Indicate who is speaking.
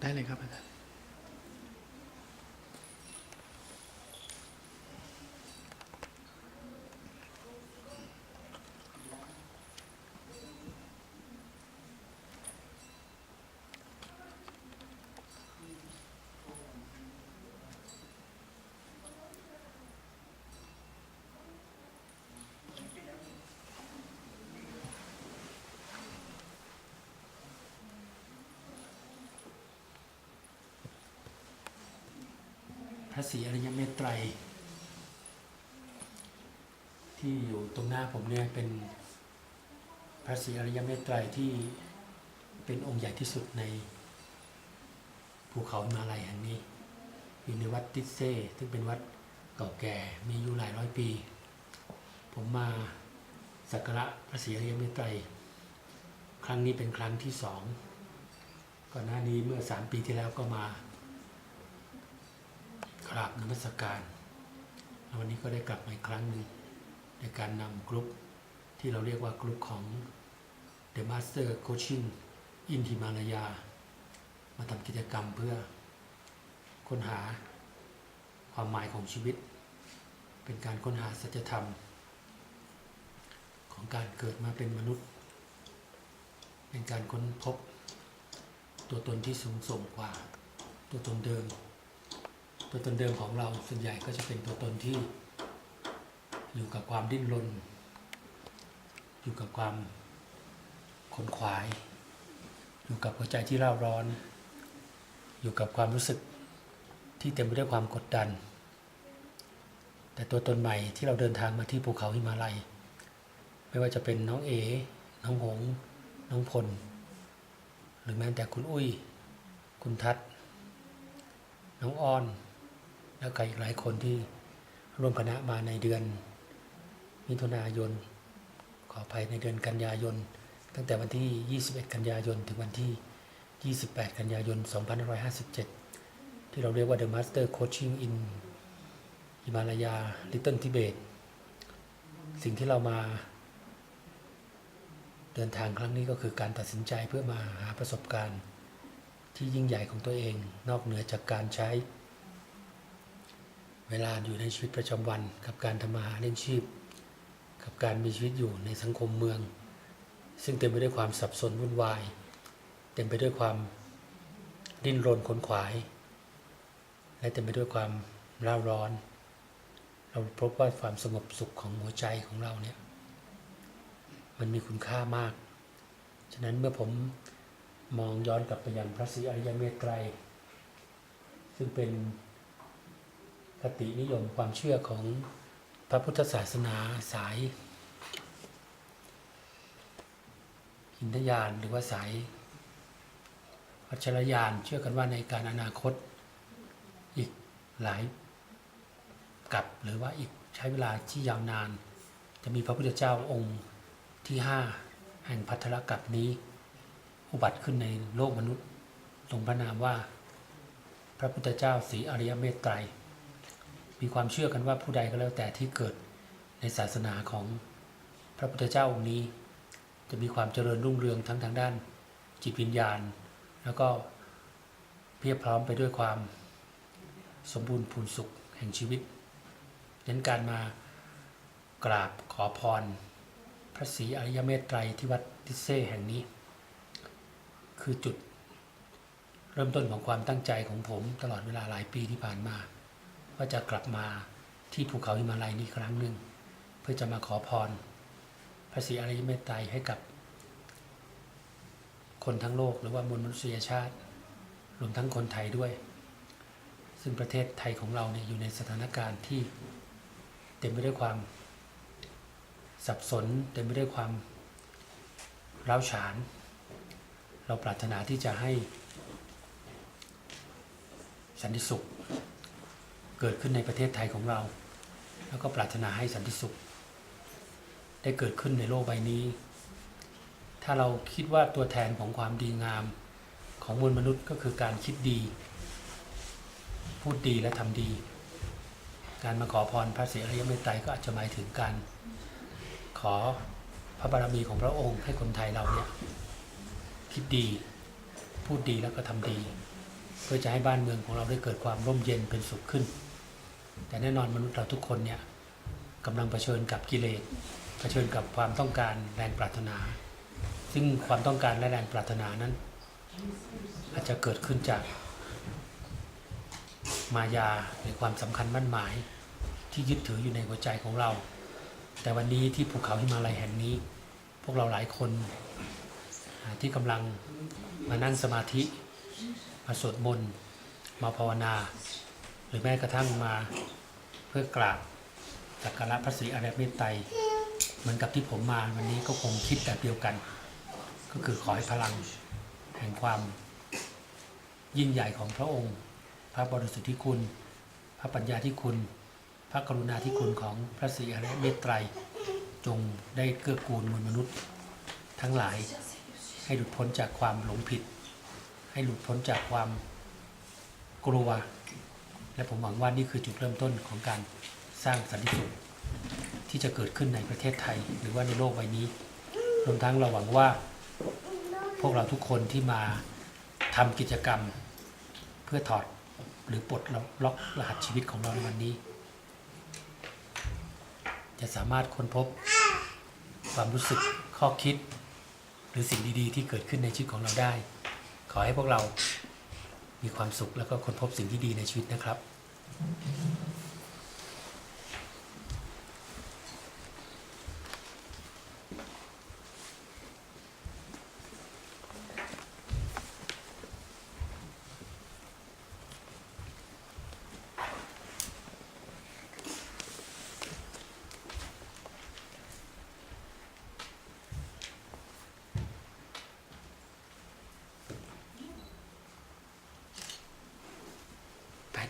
Speaker 1: ได้เลยครับอาจารย์
Speaker 2: ระศรีอริยเมตไตร ที่อยู่ตรงหน้าผมเนี่ยเป็นพระศรีอริยเมตไตรที่เป็นองค์ใหญ่ที่สุดในภูเขามาลัยแห่งนี้ อยู่ในวัดติเซ่ซึ่งเป็นวัดเก่าแก่มีอายุหลายร้อยปี ผมมาสักการะพระศรีอริยเมตไตร ครั้งนี้เป็นครั้งที่สองก่อนหน้านี้เมื่อสามปีที่แล้วก็มา กราบนมัสการแล้ววันนี้ก็ได้กลับมาอีกครั้งหนึ่งในการนำกลุ่มที่เราเรียกว่ากลุ่มของ The Master Coaching in Himalaya มาทำกิจกรรมเพื่อค้นหาความหมายของชีวิต เป็นการค้นหาสัจธรรม ของการเกิดมาเป็นมนุษย์ เป็นการค้นพบ ตัวตนที่สูงส่งกว่า ตัวตนเดิม ตัวตนเดิมของเราส่วนใหญ่ก็จะเป็นตัวตนที่ อยู่กับความดิ้นรน อยู่กับความขนขวาย อยู่กับหัวใจที่เร่าร้อน อยู่กับความรู้สึกที่เต็มไปด้วยความกดดัน แต่ตัวตนใหม่ที่เราเดินทางมาที่ภูเขาหิมาลัย ไม่ว่าจะเป็นน้องเอน้องหง น้องพล หรือแม้แต่คุณอุ้ย คุณทัศน้องอ้อน แล้วก็อีกหลายคนที่ร่วมคณะมาในเดือนมิถุนายน ขออภัยในเดือนกันยายน ตั้งแต่วันที่ 21 กันยายน ถึงวันที่ 28 กันยายน 2557 ที่เราเรียกว่า The Master Coaching in Himalaya Little Tibet สิ่งที่เรามา เดินทางครั้งนี้ก็คือการตัดสินใจเพื่อมาหาประสบการณ์ที่ยิ่งใหญ่ของตัวเอง นอกเหนือจากการใช้ เวลาอยู่ในชีวิตประจำวัน กับการทำมาหาเลี้ยงชีพ กับการมีชีวิตอยู่ในสังคมเมือง ซึ่งเต็มไปด้วยความสับสนวุ่นวาย เต็มไปด้วยความดิ้นรนขนขวาย และเต็มไปด้วยความร่าร้อน เราพบว่าความสงบสุขของหัวใจของเราเนี่ยมันมีคุณค่ามาก ฉะนั้นเมื่อผมมองย้อนกลับไปยังพระศรีอริยเมตไตรซึ่งเป็น คตินิยมความเชื่อของพระพุทธศาสนาสายหินทยานหรือว่าสายวัชรยานเชื่อกันว่าในการอนาคตอีกหลายกับหรือว่าอีกใช้เวลาที่ยาวนาน จะมีพระพุทธเจ้าองค์ที่ห้าแห่งพัทธรกับนี้ อุบัติขึ้นในโลกมนุษย์ทรงพระนามว่า พระพุทธเจ้าศรีอริยเมตไตร มีความเชื่อกันว่าผู้ใดก็แล้วแต่ที่เกิดในศาสนาของพระพุทธเจ้าองค์นี้ จะมีความเจริญรุ่งเรืองทั้งทางด้าน จิตวิญญาณ แล้วก็เพียบพร้อมไปด้วยความสมบูรณ์พูนสุขแห่งชีวิตดังนั้นการมากราบขอพร พระศรีอริยเมตไตรที่วัดติเซแห่งนี้ คือจุดเริ่มต้นของความตั้งใจของผมตลอดเวลาหลายปีที่ผ่านมา ว่าจะกลับมาที่ภูเขาหิมาลัยนี้ครั้งหนึ่ง เพื่อจะมาขอพรพระศรีอริยเมตไตรให้กับ คนทั้งโลกหรือว่ามวลมนุษยชาติ รวมทั้งคนไทยด้วย ซึ่งประเทศไทยของเราเนี่ยอยู่ในสถานการณ์ที่เต็มไปด้วยความสับสนเต็มไปด้วยความร้าวฉาน เราปรารถนาที่จะให้สันติสุข เกิดขึ้นในประเทศไทยของเรา แล้วก็ปรารถนาให้สันติสุข ได้เกิดขึ้นในโลกใบนี้ ถ้าเราคิดว่าตัวแทนของความดีงาม ของมวลมนุษย์ก็คือการคิดดี พูดดีและทำดี การมาขอพรพระศรีอริยเมตไตรก็อาจจะหมายถึงการ ขอพระบารมีของพระองค์ให้คนไทยเราเนี่ยคิดดี พูดดีแล้วก็ทำดี เพื่อจะให้บ้านเมืองของเราได้เกิดความร่มเย็นเป็นสุขขึ้น แต่แน่นอนมนุษย์เราทุกคนเนี่ยกำลังเผชิญกับกิเลสเผชิญกับความต้องการแรงปรารถนา ซึ่งความต้องการและแรงปรารถนานั้น อาจจะเกิดขึ้นจากมายาหรือความสำคัญมั่นหมาย ที่ยึดถืออยู่ในหัวใจของเรา แต่วันนี้ที่ภูเขาหิมาลัยแห่งนี้ พวกเราหลายคนที่กำลังมานั่งสมาธิมาสวดมนต์มาภาวนา หรือแม้กระทั่งมาเพื่อกราบสักการะพระศรีอริยเมตไตรเหมือนกับที่ผมมาวันนี้ก็คงคิดแบบเดียวกัน ก็คือขอให้พลังแห่งความยิ่งใหญ่ของพระองค์ พระบริสุทธิคุณ พระปัญญาธิคุณ พระกรุณาธิคุณของพระศรีอริยเมตไตรจงได้เกื้อกูลมวลมนุษย์ทั้งหลาย ให้หลุดพ้นจากความหลงผิด ให้หลุดพ้นจากความกลัว และผมหวังว่านี่คือจุดเริ่มต้นของการสร้างสันติสุขที่จะเกิดขึ้นในประเทศไทย หรือว่าในโลกใบนี้รวมทั้งเราหวังว่า พวกเราทุกคนที่มาทำกิจกรรม เพื่อถอดหรือปลดล็อกรหัสชีวิตของเราในวันนี้ จะสามารถค้นพบความรู้สึกข้อคิด หรือสิ่งดีๆ ที่เกิดขึ้นในชีวิตของเราได้ ขอให้พวกเรามีความสุขแล้วก็ค้นพบสิ่งที่ดีในชีวิตนะครับ 何だ?